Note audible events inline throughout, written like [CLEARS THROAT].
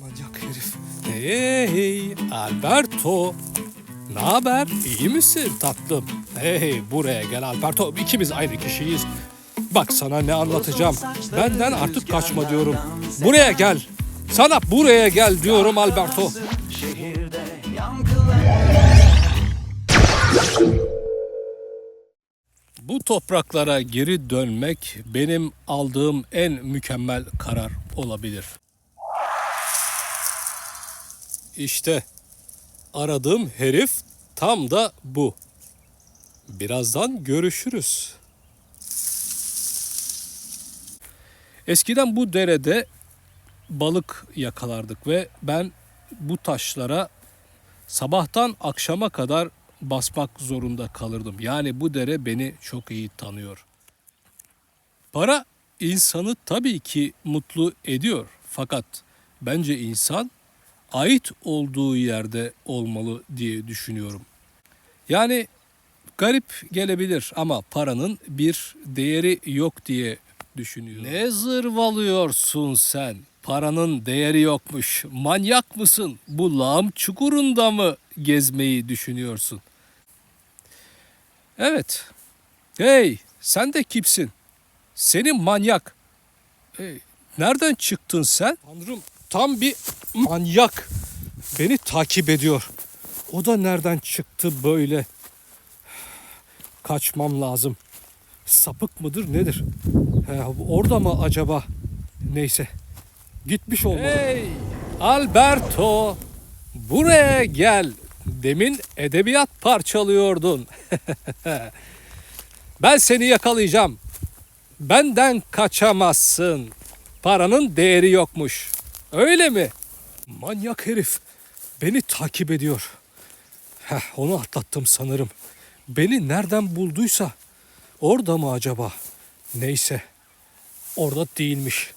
Manyak herif. Hey Alberto. Ne haber? İyi misin tatlım? Hey buraya gel Alberto. İkimiz aynı kişiyiz. Bak sana ne anlatacağım. Benden artık kaçma diyorum. Buraya gel. Sana buraya gel diyorum Alberto. Bu topraklara geri dönmek benim aldığım en mükemmel karar olabilir. İşte aradığım herif tam da bu. Birazdan görüşürüz. Eskiden bu derede balık yakalardık ve ben bu taşlara sabahtan akşama kadar basmak zorunda kalırdım. Yani bu dere beni çok iyi tanıyor. Para insanı tabii ki mutlu ediyor. Fakat bence insan ait olduğu yerde olmalı diye düşünüyorum. Yani garip gelebilir ama paranın bir değeri yok diye düşünüyorum. Ne zırvalıyorsun sen? Paranın değeri yokmuş. Manyak mısın? Bu lağım çukurunda mı gezmeyi düşünüyorsun? Evet. Hey, sen de kimsin? Senin manyak. Hey, nereden çıktın sen? Tanrım, tam bir manyak. Beni takip ediyor. O da nereden çıktı böyle? Kaçmam lazım. Sapık mıdır nedir? He, orada mı acaba? Neyse. Gitmiş olmalı. Hey Alberto. Buraya gel. Demin edebiyat parçalıyordun. [LAUGHS] ben seni yakalayacağım. Benden kaçamazsın. Paranın değeri yokmuş. Öyle mi? Manyak herif. Beni takip ediyor. Heh, onu atlattım sanırım. Beni nereden bulduysa orada mı acaba? Neyse. Orada değilmiş.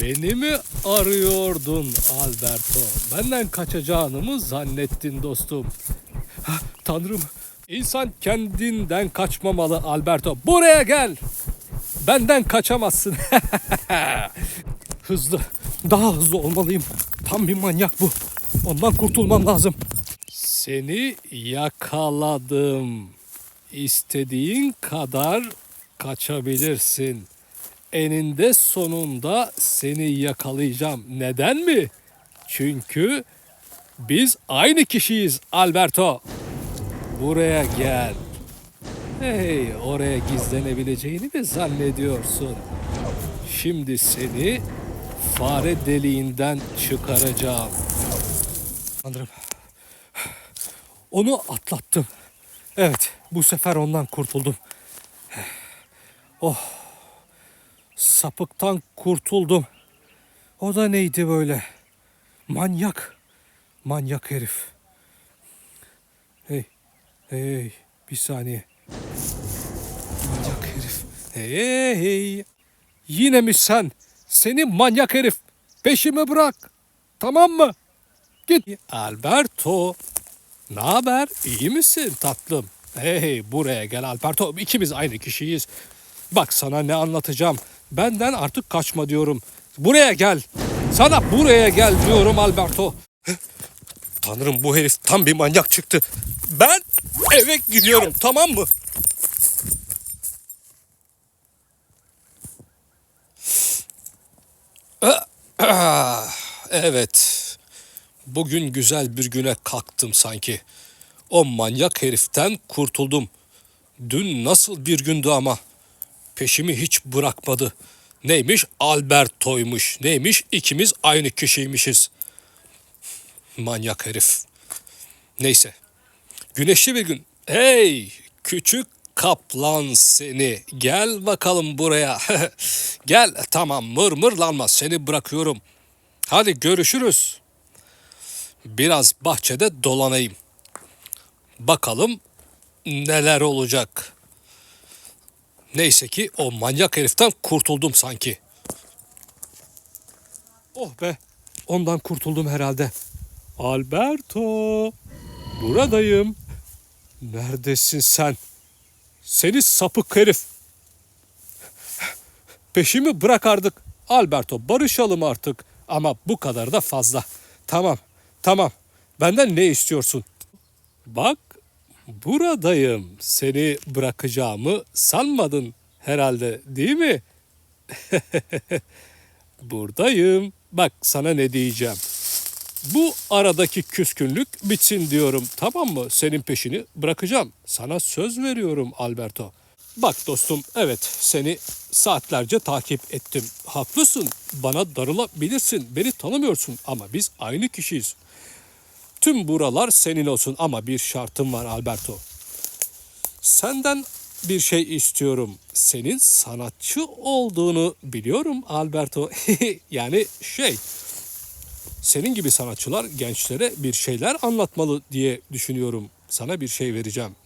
Beni mi arıyordun Alberto? Benden kaçacağını mı zannettin dostum? Hah, Tanrım, insan kendinden kaçmamalı Alberto. Buraya gel. Benden kaçamazsın. [LAUGHS] hızlı, daha hızlı olmalıyım. Tam bir manyak bu. Ondan kurtulmam lazım. Seni yakaladım. İstediğin kadar kaçabilirsin eninde sonunda seni yakalayacağım. Neden mi? Çünkü biz aynı kişiyiz Alberto. Buraya gel. Hey, oraya gizlenebileceğini mi zannediyorsun? Şimdi seni fare deliğinden çıkaracağım. Tanrım. Onu atlattım. Evet, bu sefer ondan kurtuldum. Oh. Sapıktan kurtuldum. O da neydi böyle? Manyak. Manyak herif. Hey. Hey. Bir saniye. Manyak herif. Hey. hey. Yine mi sen? Seni manyak herif. Peşimi bırak. Tamam mı? Git. Alberto. Ne haber? İyi misin tatlım? Hey buraya gel Alberto. İkimiz aynı kişiyiz. Bak sana ne anlatacağım. Benden artık kaçma diyorum. Buraya gel. Sana buraya gel diyorum Alberto. Tanrım bu herif tam bir manyak çıktı. Ben eve gidiyorum tamam mı? [CLEARS THROAT] Evet. Bugün güzel bir güne kalktım sanki. O manyak heriften kurtuldum. Dün nasıl bir gündü ama. Peşimi hiç bırakmadı. Neymiş? Alberto'ymuş. Neymiş? İkimiz aynı kişiymişiz. Manyak herif. Neyse. Güneşli bir gün. Hey küçük kaplan seni. Gel bakalım buraya. [LAUGHS] Gel tamam mır mırlanma seni bırakıyorum. Hadi görüşürüz. Biraz bahçede dolanayım. Bakalım neler olacak. Neyse ki o manyak heriften kurtuldum sanki. Oh be, ondan kurtuldum herhalde. Alberto, buradayım. Neredesin sen? Seni sapık herif. Peşimi bırak artık. Alberto barışalım artık. Ama bu kadar da fazla. Tamam, tamam. Benden ne istiyorsun? Bak, buradayım. Seni bırakacağımı sanmadın herhalde, değil mi? [LAUGHS] Buradayım. Bak sana ne diyeceğim. Bu aradaki küskünlük bitsin diyorum tamam mı? Senin peşini bırakacağım. Sana söz veriyorum Alberto. Bak dostum evet seni saatlerce takip ettim. Haklısın bana darılabilirsin beni tanımıyorsun ama biz aynı kişiyiz. Tüm buralar senin olsun ama bir şartım var Alberto. Senden bir şey istiyorum. Senin sanatçı olduğunu biliyorum Alberto. [LAUGHS] yani şey senin gibi sanatçılar gençlere bir şeyler anlatmalı diye düşünüyorum. Sana bir şey vereceğim.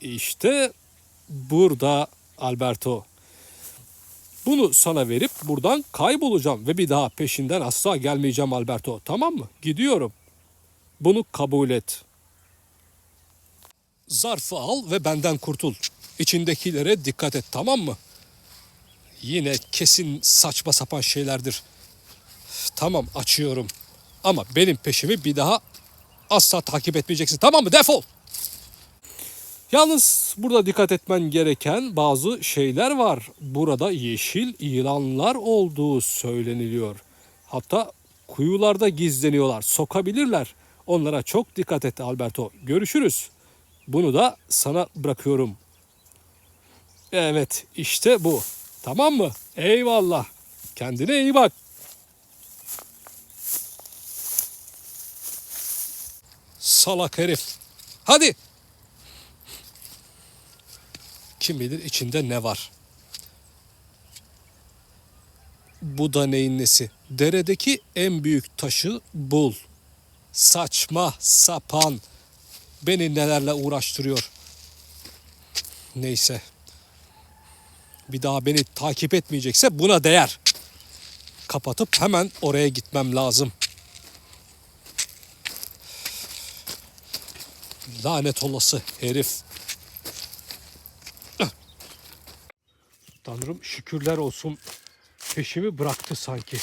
İşte burada Alberto. Bunu sana verip buradan kaybolacağım ve bir daha peşinden asla gelmeyeceğim Alberto. Tamam mı? Gidiyorum. Bunu kabul et. Zarfı al ve benden kurtul. İçindekilere dikkat et tamam mı? Yine kesin saçma sapan şeylerdir. Tamam açıyorum. Ama benim peşimi bir daha asla takip etmeyeceksin. Tamam mı? Defol. Yalnız burada dikkat etmen gereken bazı şeyler var. Burada yeşil ilanlar olduğu söyleniliyor. Hatta kuyularda gizleniyorlar. Sokabilirler. Onlara çok dikkat et Alberto. Görüşürüz. Bunu da sana bırakıyorum. Evet işte bu. Tamam mı? Eyvallah. Kendine iyi bak. Salak herif. Hadi. Kim bilir içinde ne var. Bu da neyin nesi? Deredeki en büyük taşı bul. Saçma sapan. Beni nelerle uğraştırıyor. Neyse. Bir daha beni takip etmeyecekse buna değer. Kapatıp hemen oraya gitmem lazım. Lanet olası herif. Tanrım şükürler olsun. Peşimi bıraktı sanki.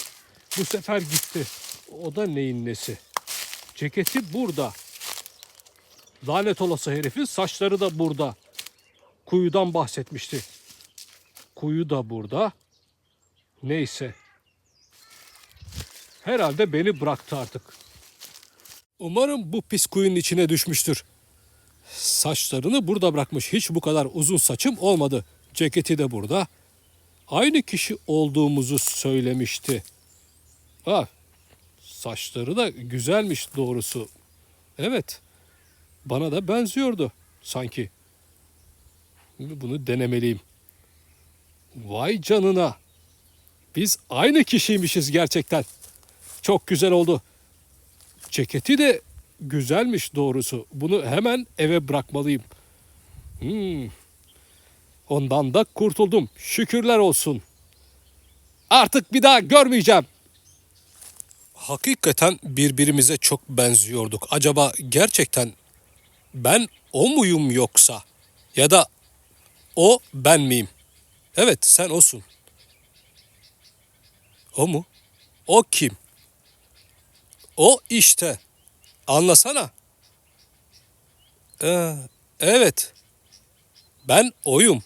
Bu sefer gitti. O da neyin nesi? Ceketi burada. Lanet olası herifin saçları da burada. Kuyudan bahsetmişti. Kuyu da burada. Neyse. Herhalde beni bıraktı artık. Umarım bu pis kuyunun içine düşmüştür. Saçlarını burada bırakmış. Hiç bu kadar uzun saçım olmadı. Ceketi de burada. Aynı kişi olduğumuzu söylemişti. Ha, saçları da güzelmiş doğrusu. Evet. Bana da benziyordu sanki. Bunu denemeliyim. Vay canına. Biz aynı kişiymişiz gerçekten. Çok güzel oldu. Ceketi de güzelmiş doğrusu. Bunu hemen eve bırakmalıyım. Hmm. Ondan da kurtuldum. Şükürler olsun. Artık bir daha görmeyeceğim. Hakikaten birbirimize çok benziyorduk. Acaba gerçekten ben o muyum yoksa? Ya da o ben miyim? Evet sen osun. O mu? O kim? O işte. Anlasana. Ee, evet. Ben oyum.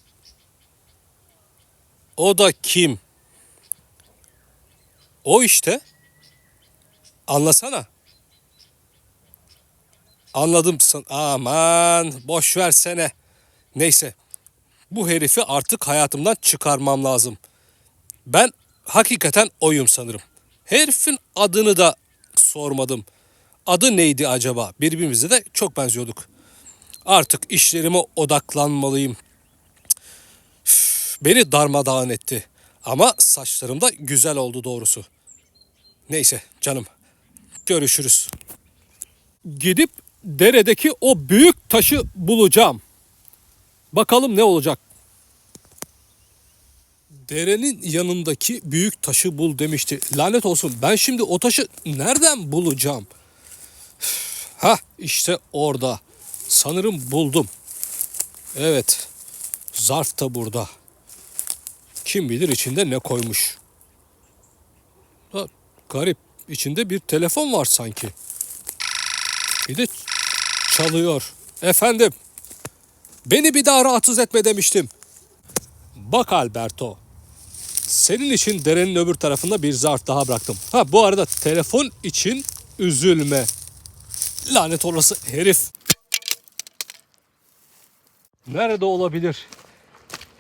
O da kim? O işte. Anlasana. Anladım. Aman boş versene. Neyse. Bu herifi artık hayatımdan çıkarmam lazım. Ben hakikaten oyum sanırım. Herifin adını da sormadım. Adı neydi acaba? Birbirimize de çok benziyorduk. Artık işlerime odaklanmalıyım. Üf, Beni darmadağın etti. Ama saçlarım da güzel oldu doğrusu. Neyse canım. Görüşürüz. Gidip deredeki o büyük taşı bulacağım. Bakalım ne olacak. Derenin yanındaki büyük taşı bul demişti. Lanet olsun ben şimdi o taşı nereden bulacağım? Ha işte orada. Sanırım buldum. Evet. Zarf da burada. Kim bilir içinde ne koymuş. Garip. İçinde bir telefon var sanki. Bir de çalıyor. Efendim. Beni bir daha rahatsız etme demiştim. Bak Alberto. Senin için derenin öbür tarafında bir zarf daha bıraktım. Ha bu arada telefon için üzülme. Lanet olası herif. Nerede olabilir?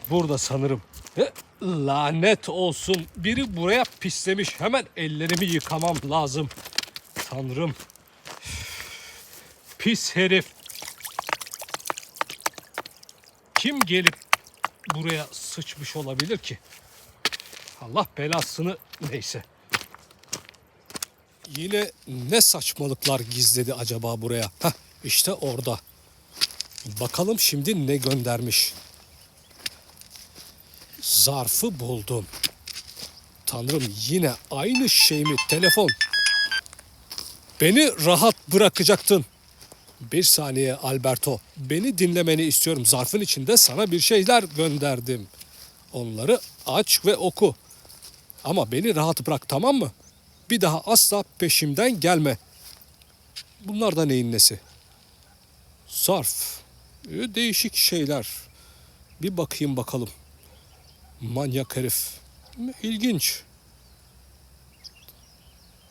Burada sanırım. E, lanet olsun. Biri buraya pislemiş. Hemen ellerimi yıkamam lazım. Tanrım. Pis herif. Kim gelip buraya sıçmış olabilir ki? Allah belasını neyse. Yine ne saçmalıklar gizledi acaba buraya? Heh, işte orada. Bakalım şimdi ne göndermiş. Zarfı buldum. Tanrım yine aynı şey mi? Telefon. Beni rahat bırakacaktın. Bir saniye Alberto. Beni dinlemeni istiyorum. Zarfın içinde sana bir şeyler gönderdim. Onları aç ve oku. Ama beni rahat bırak tamam mı? Bir daha asla peşimden gelme. Bunlar da neyin nesi? Zarf. Ee, Değişik şeyler. Bir bakayım bakalım. Manyak herif. İlginç.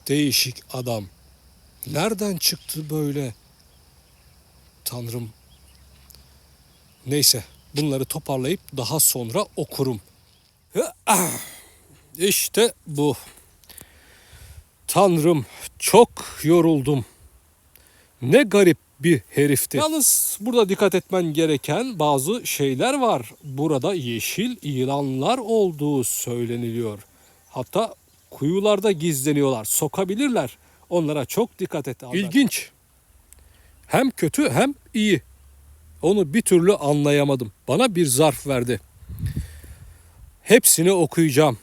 Değişik adam. Nereden çıktı böyle? Tanrım. Neyse bunları toparlayıp daha sonra okurum. [CLEARS THROAT] İşte bu. Tanrım çok yoruldum. Ne garip bir herifti. Yalnız burada dikkat etmen gereken bazı şeyler var. Burada yeşil yılanlar olduğu söyleniliyor. Hatta kuyularda gizleniyorlar. Sokabilirler. Onlara çok dikkat et. İlginç. Hem kötü hem iyi. Onu bir türlü anlayamadım. Bana bir zarf verdi. Hepsini okuyacağım.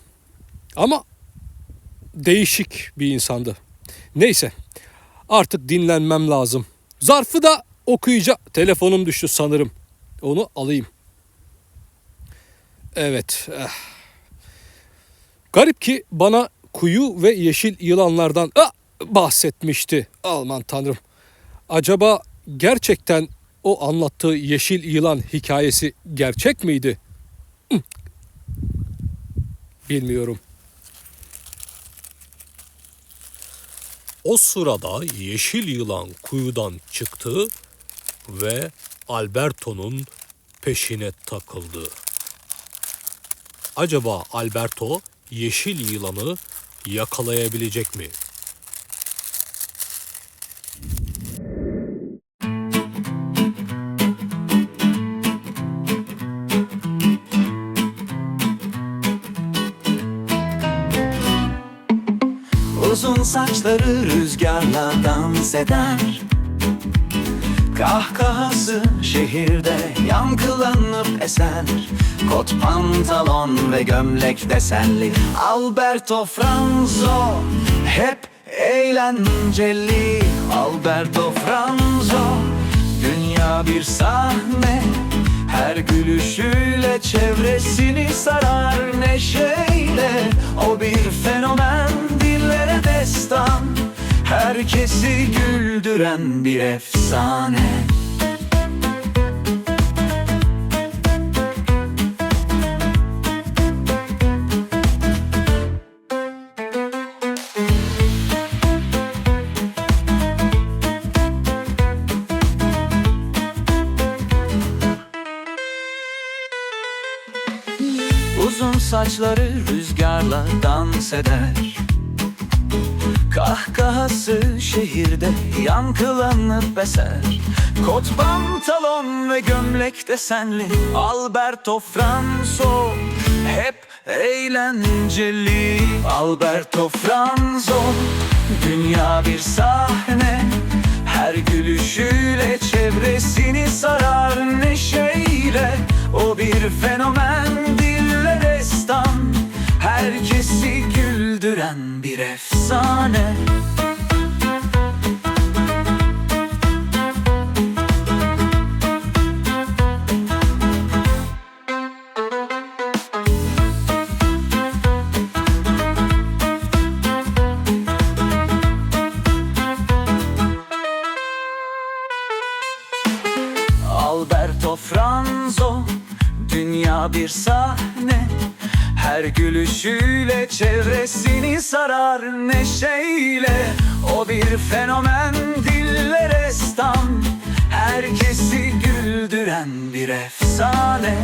Ama değişik bir insandı. Neyse artık dinlenmem lazım. Zarfı da okuyacağım. Telefonum düştü sanırım. Onu alayım. Evet. eh. Garip ki bana kuyu ve yeşil yılanlardan ah, bahsetmişti. Alman tanrım. Acaba gerçekten o anlattığı yeşil yılan hikayesi gerçek miydi? Bilmiyorum. O sırada yeşil yılan kuyudan çıktı ve Alberto'nun peşine takıldı. Acaba Alberto yeşil yılanı yakalayabilecek mi? Uzun saçları rüzgarla dans eder. Kahkahası şehirde yankılanıp eser. Kot pantolon ve gömlek desenli. Alberto Franzo Hep eğlenceli. Alberto Franzo Dünya bir sahne gülüşüyle çevresini sarar neşeyle. O bir fenomen dillere destan. Herkesi güldüren bir efsane saçları rüzgarla dans eder. Kahkahası şehirde yankılanıp eser Kot pantolon ve gömlek desenli Alberto Franzo Hep eğlenceli Alberto Franzo Dünya bir sahne. Her gülüşüyle çevresini sarar neşeyle. O bir fenomen ben bir efsane. Alberto Franzo Dünya bir sahne. Her gülüşüyle çevresini sarar neşeyle. O bir fenomen dillere stam Herkesi güldüren bir efsane